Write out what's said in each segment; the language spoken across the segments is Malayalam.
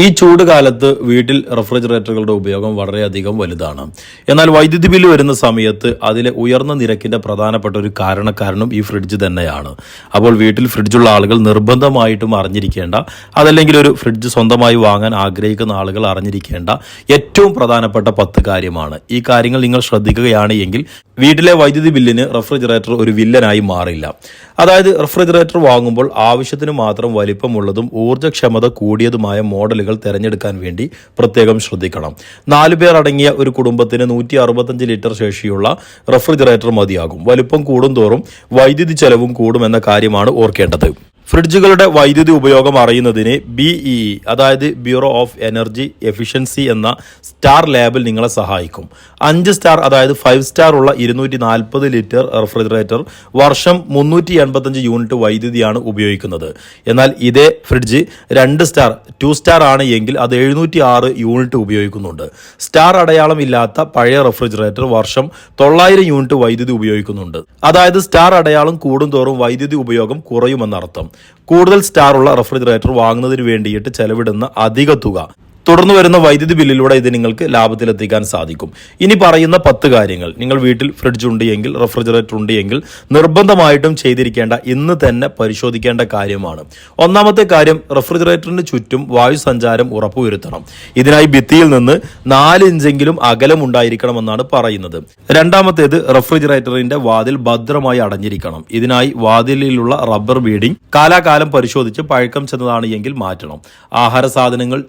ഈ ചൂട് കാലത്ത് വീട്ടിൽ റെഫ്രിജറേറ്ററുകളുടെ ഉപയോഗം വളരെയധികം വലുതാണ്. എന്നാൽ വൈദ്യുതി ബില്ല് വരുന്ന സമയത്ത് അതിലെ ഉയർന്ന നിരക്കിന്റെ പ്രധാനപ്പെട്ട ഒരു കാരണക്കാരനും ഈ ഫ്രിഡ്ജ് തന്നെയാണ്. അപ്പോൾ വീട്ടിൽ ഫ്രിഡ്ജുള്ള ആളുകൾ നിർബന്ധമായിട്ടും അറിഞ്ഞിരിക്കേണ്ട അതല്ലെങ്കിൽ ഒരു ഫ്രിഡ്ജ് സ്വന്തമായി വാങ്ങാൻ ആഗ്രഹിക്കുന്ന ആളുകൾ അറിഞ്ഞിരിക്കേണ്ട ഏറ്റവും പ്രധാനപ്പെട്ട പത്ത് കാര്യമാണ്. ഈ കാര്യങ്ങൾ നിങ്ങൾ ശ്രദ്ധിക്കുകയാണ് എങ്കിൽ വീട്ടിലെ വൈദ്യുതി ബില്ലിന് റെഫ്രിജറേറ്റർ ഒരു വില്ലനായി മാറില്ല. അതായത് റെഫ്രിജറേറ്റർ വാങ്ങുമ്പോൾ ആവശ്യത്തിന് മാത്രം വലിപ്പമുള്ളതും ഊർജക്ഷമത കൂടിയതുമായ മോഡലുകൾ തിരഞ്ഞെടുക്കാൻ വേണ്ടി പ്രത്യേകം ശ്രദ്ധിക്കണം. നാലു പേർ അടങ്ങിയ ഒരു കുടുംബത്തിന് നൂറ്റി അറുപത്തഞ്ച് ലിറ്റർ ശേഷിയുള്ള റെഫ്രിജറേറ്റർ മതിയാകും. വലിപ്പം കൂടുന്തോറും വൈദ്യുതി ചെലവും കൂടുമെന്ന കാര്യമാണ് ഓർക്കേണ്ടത്. ഫ്രിഡ്ജുകളുടെ വൈദ്യുതി ഉപയോഗം അറിയുന്നതിന് ബിഇഇ അതായത് ബ്യൂറോ ഓഫ് എനർജി എഫിഷ്യൻസി എന്ന സ്റ്റാർ ലാബിൽ നിങ്ങളെ സഹായിക്കും. അഞ്ച് സ്റ്റാർ അതായത് ഫൈവ് സ്റ്റാർ ഉള്ള ഇരുന്നൂറ്റി നാൽപ്പത് ലിറ്റർ റെഫ്രിജറേറ്റർ വർഷം മുന്നൂറ്റി എൺപത്തഞ്ച് യൂണിറ്റ് വൈദ്യുതിയാണ് ഉപയോഗിക്കുന്നത്. എന്നാൽ ഇതേ ഫ്രിഡ്ജ് രണ്ട് സ്റ്റാർ ടു സ്റ്റാർ ആണ് എങ്കിൽ അത് എഴുന്നൂറ്റി ആറ് യൂണിറ്റ് ഉപയോഗിക്കുന്നുണ്ട്. സ്റ്റാർ അടയാളം ഇല്ലാത്ത പഴയ റെഫ്രിജറേറ്റർ വർഷം തൊള്ളായിരം യൂണിറ്റ് വൈദ്യുതി ഉപയോഗിക്കുന്നുണ്ട്. അതായത് സ്റ്റാർ അടയാളം കൂടുന്തോറും വൈദ്യുതി ഉപയോഗം കുറയുമെന്നർത്ഥം. കൂടുതൽ സ്റ്റാർ ഉള്ള റെഫ്രിജറേറ്റർ വാങ്ങുന്നതിന് വേണ്ടിയിട്ട് ചെലവിടുന്ന അധിക തുക. തുടർന്ന് വരുന്ന വൈദ്യുതി ബില്ലിലൂടെ ഇത് നിങ്ങൾക്ക് ലാഭത്തിലെത്തിക്കാൻ സാധിക്കും. ഇനി പറയുന്ന പത്ത് കാര്യങ്ങൾ. നിങ്ങൾ വീട്ടിൽ ഫ്രിഡ്ജ് ഉണ്ട് എങ്കിൽ റെഫ്രിജറേറ്റർ ഉണ്ട് എങ്കിൽ നിർബന്ധമായിട്ടും ചെയ്തിരിക്കേണ്ട ഇന്ന് തന്നെ പരിശോധിക്കേണ്ട കാര്യമാണ്. ഒന്നാമത്തെ കാര്യം റെഫ്രിജറേറ്ററിന് ചുറ്റും വായു സഞ്ചാരം ഉറപ്പുവരുത്തണം. ഇതിനായി ഭിത്തിയിൽ നിന്ന് നാല് ഇഞ്ചെങ്കിലും അകലം ഉണ്ടായിരിക്കണമെന്നാണ് പറയുന്നത്. രണ്ടാമത്തേത് റെഫ്രിജറേറ്ററിന്റെ വാതിൽ ഭദ്രമായി അടഞ്ഞിരിക്കണം. ഇതിനായി വാതിലിലുള്ള റബ്ബർ ബീഡിംഗ് കാലാകാലം പരിശോധിച്ച് പഴക്കം ചെന്നതാണ് എങ്കിൽ മാറ്റണം. ആഹാര സാധനങ്ങൾ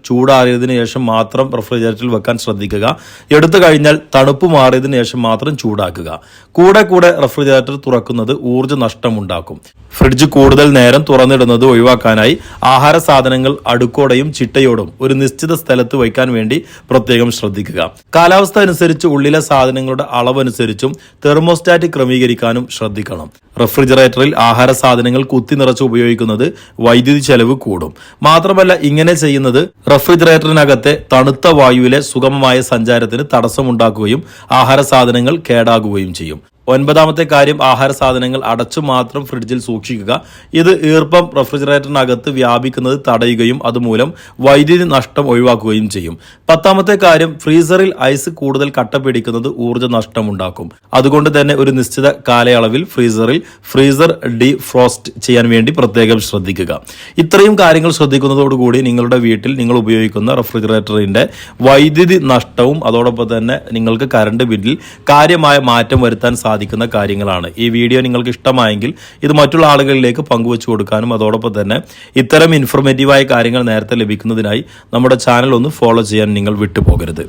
ചൂടാറിയതിനു ശേഷം മാത്രം റെഫ്രിജറേറ്ററിൽ വെക്കാൻ ശ്രദ്ധിക്കുക. എടുത്തു കഴിഞ്ഞാൽ തണുപ്പ് മാറിയതിനു ശേഷം മാത്രം ചൂടാക്കുക. കൂടെ കൂടെ റെഫ്രിജറേറ്റർ തുറക്കുന്നത് ഊർജ നഷ്ടമുണ്ടാക്കും. ഫ്രിഡ്ജ് കൂടുതൽ നേരം തുറന്നിടുന്നത് ഒഴിവാക്കാനായി ആഹാര സാധനങ്ങൾ അടുക്കോടെയും ചിട്ടയോടും ഒരു നിശ്ചിത സ്ഥലത്ത് വയ്ക്കാൻ വേണ്ടി പ്രത്യേകം ശ്രദ്ധിക്കുക. കാലാവസ്ഥ അനുസരിച്ച് ഉള്ളിലെ സാധനങ്ങളുടെ അളവനുസരിച്ചും തെർമോസ്റ്റാറ്റ് ക്രമീകരിക്കാനും ശ്രദ്ധിക്കണം. റെഫ്രിജറേറ്ററിൽ ആഹാര സാധനങ്ങൾ കുത്തി നിറച്ച് ഉപയോഗിക്കുന്നത് വൈദ്യുതി ചെലവ് കൂടും. മാത്രമല്ല ഇങ്ങനെ ചെയ്യുന്നത് റെഫ്രിജറേറ്ററിനകത്തെ തണുത്ത വായുവിലെ സുഗമമായ സഞ്ചാരത്തിന് തടസ്സമുണ്ടാക്കുകയും ആഹാര സാധനങ്ങൾ കേടാകുകയും ചെയ്യും. ഒൻപതാമത്തെ കാര്യം ആഹാര സാധനങ്ങൾ അടച്ചു മാത്രം ഫ്രിഡ്ജിൽ സൂക്ഷിക്കുക. ഇത് ഈർപ്പം റെഫ്രിജറേറ്ററിനകത്ത് വ്യാപിക്കുന്നത് തടയുകയും അതുമൂലം വൈദ്യുതി നഷ്ടം ഒഴിവാക്കുകയും ചെയ്യും. പത്താമത്തെ കാര്യം ഫ്രീസറിൽ ഐസ് കൂടുതൽ കട്ട പിടിക്കുന്നത് ഊർജ നഷ്ടമുണ്ടാക്കും അതുകൊണ്ട് തന്നെ ഒരു നിശ്ചിത കാലയളവിൽ ഫ്രീസറിൽ ഫ്രീസർ ഡി ഫ്രോസ്റ്റ് ചെയ്യാൻ വേണ്ടി പ്രത്യേകം ശ്രദ്ധിക്കുക. ഇത്രയും കാര്യങ്ങൾ ശ്രദ്ധിക്കുന്നതോടുകൂടി നിങ്ങളുടെ വീട്ടിൽ നിങ്ങൾ ഉപയോഗിക്കുന്ന റെഫ്രിജറേറ്ററിന്റെ വൈദ്യുതി നഷ്ടവും അതോടൊപ്പം തന്നെ നിങ്ങൾക്ക് കറണ്ട് ബില്ലിൽ കാര്യമായ മാറ്റം വരുത്താൻ സാധിക്കുന്ന കാര്യങ്ങളാണ്. ഈ വീഡിയോ നിങ്ങൾക്ക് ഇഷ്ടമായെങ്കിൽ ഇത് മറ്റുള്ള ആളുകളിലേക്ക് പങ്കുവച്ചു കൊടുക്കാനും അതോടൊപ്പം തന്നെ ഇത്തരം ഇൻഫോർമേറ്റീവായ കാര്യങ്ങൾ നേരത്തെ ലഭിക്കുന്നതിനായി നമ്മുടെ ചാനൽ ഒന്ന് ഫോളോ ചെയ്യാൻ നിങ്ങൾ വിട്ടുപോകരുത്.